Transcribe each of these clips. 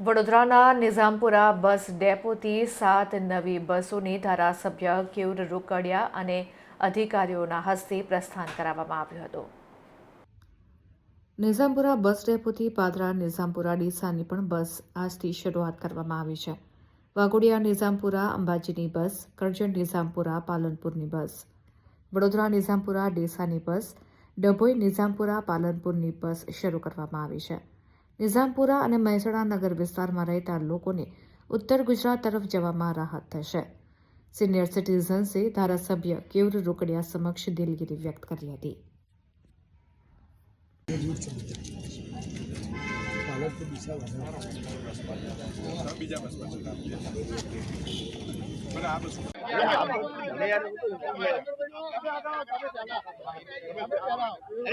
વડોદરાના નિઝામપુરા બસ ડેપોથી સાત નવી બસોની ધારાસભ્ય કેયુર રોકડિયા અને અધિકારીઓના હસ્તે પ્રસ્થાન કરાવવામાં આવ્યું હતું. નિઝામપુરા બસ ડેપોથી પાદરા, નિઝામપુરા, ડીસાની પણ બસ આજથી શરૂઆત કરવામાં આવી છે. વાઘોડિયા, નિઝામપુરા, અંબાજીની બસ, કરજણ, નિઝામપુરા, પાલનપુરની બસ, વડોદરા, નિઝામપુરા, ડીસાની બસ, ડભોઈ, નિઝામપુરા, પાલનપુરની બસ શરૂ કરવામાં આવી છે. નિઝામપુરા અને મહેસાણા નગર વિસ્તારમાં રહેતા લોકોને ઉત્તર ગુજરાત તરફ જવામાં રાહત થશે. સિનિયર સિટીઝન્સે ધારાસભ્ય કેવર રોકડિયા સમક્ષ દિલગીરી વ્યક્ત કરી હતી.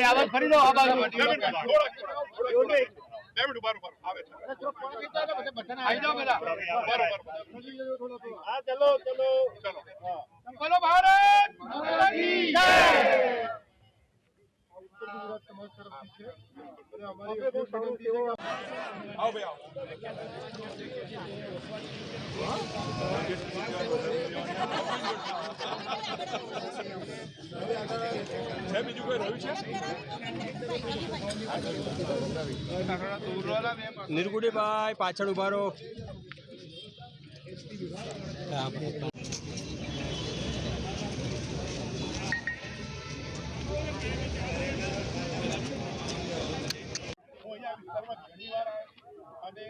આવાજ ફરી દો આ બે મિનિટ ઊભા રહો, આવે છે. આવી જાઓ બધા હા, ચલો, ચલો. ચલો. ભારત આવો ભાઈ, આવો. છે બીજું કોઈ રહ્યું છે નિર્ગુડીભાઈ પાછળ ઊભા રહો. અને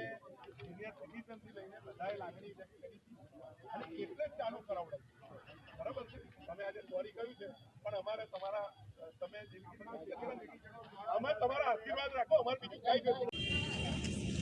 એટલે જ ચાલુ કરાવડાવ્યું બરાબર છે તમે આજે સોરી કહ્યું છે પણ અમારે તમારા અ, તમે જિંદગીમાં અમે તમારા આશીર્વાદ રાખો અમારે બીજું કાંઈ કશું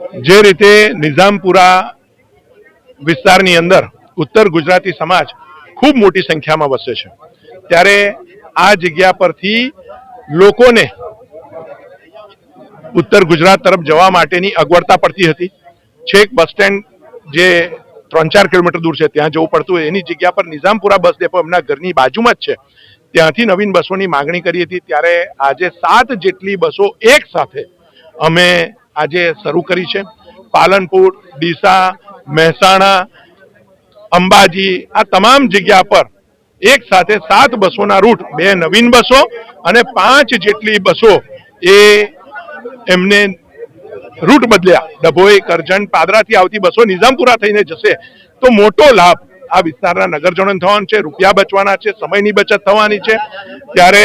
જે રીતે નિઝામપુરા વિસ્તારની અંદર ઉત્તર ગુજરાતી સમાજ ખૂબ મોટી સંખ્યામાં વસે છે. ત્યારે આ જગ્યા પરથી લોકોને ઉત્તર ગુજરાત તરફ જવા માટેની અગવડતા પડતી હતી. છેક બસ સ્ટેન્ડ જે ત્રણ ચાર કિલોમીટર દૂર છે, ત્યાં જવું પડતું હોય. એની જગ્યા પર નિઝામપુરા બસ ડેપો એમના ઘરની બાજુમાં જ છે. ત્યાંથી નવીન બસોની માગણી કરી હતી. ત્યારે આજે સાત જેટલી બસો એક સાથે અમે આજે શરૂ કરી છે. પાલનપુર, ડીસા, મહેસાણા, અંબાજી, આ તમામ જગ્યા પર એક સાથે સાત બસોના રૂટ, બે નવીન બસો અને પાંચ જેટલી બસો એ એમને રૂટ બદલ્યા. ડભોઈ, કરજણ, પાદરાથી આવતી બસો નિઝામપુરા થઈને જશે. તો મોટો લાભ આ વિસ્તારના નગરજનોને થવાનો છે, રૂપિયા બચવાના છે, સમયની બચત થવાની છે. ત્યારે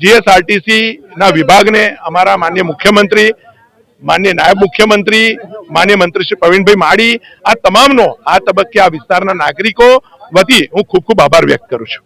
જીએસઆરટીસી ના વિભાગને અમારા માન્ય મુખ્યમંત્રી માન્ય નાયબ મુખ્યમંત્રી, માન્ય મંત્રી શ્રી પ્રવીણભાઈ માળી, આ તમામનો આ તબક્કે આ વિસ્તારના નાગરિકો વતી હું ખૂબ ખૂબ આભાર વ્યક્ત કરું છું.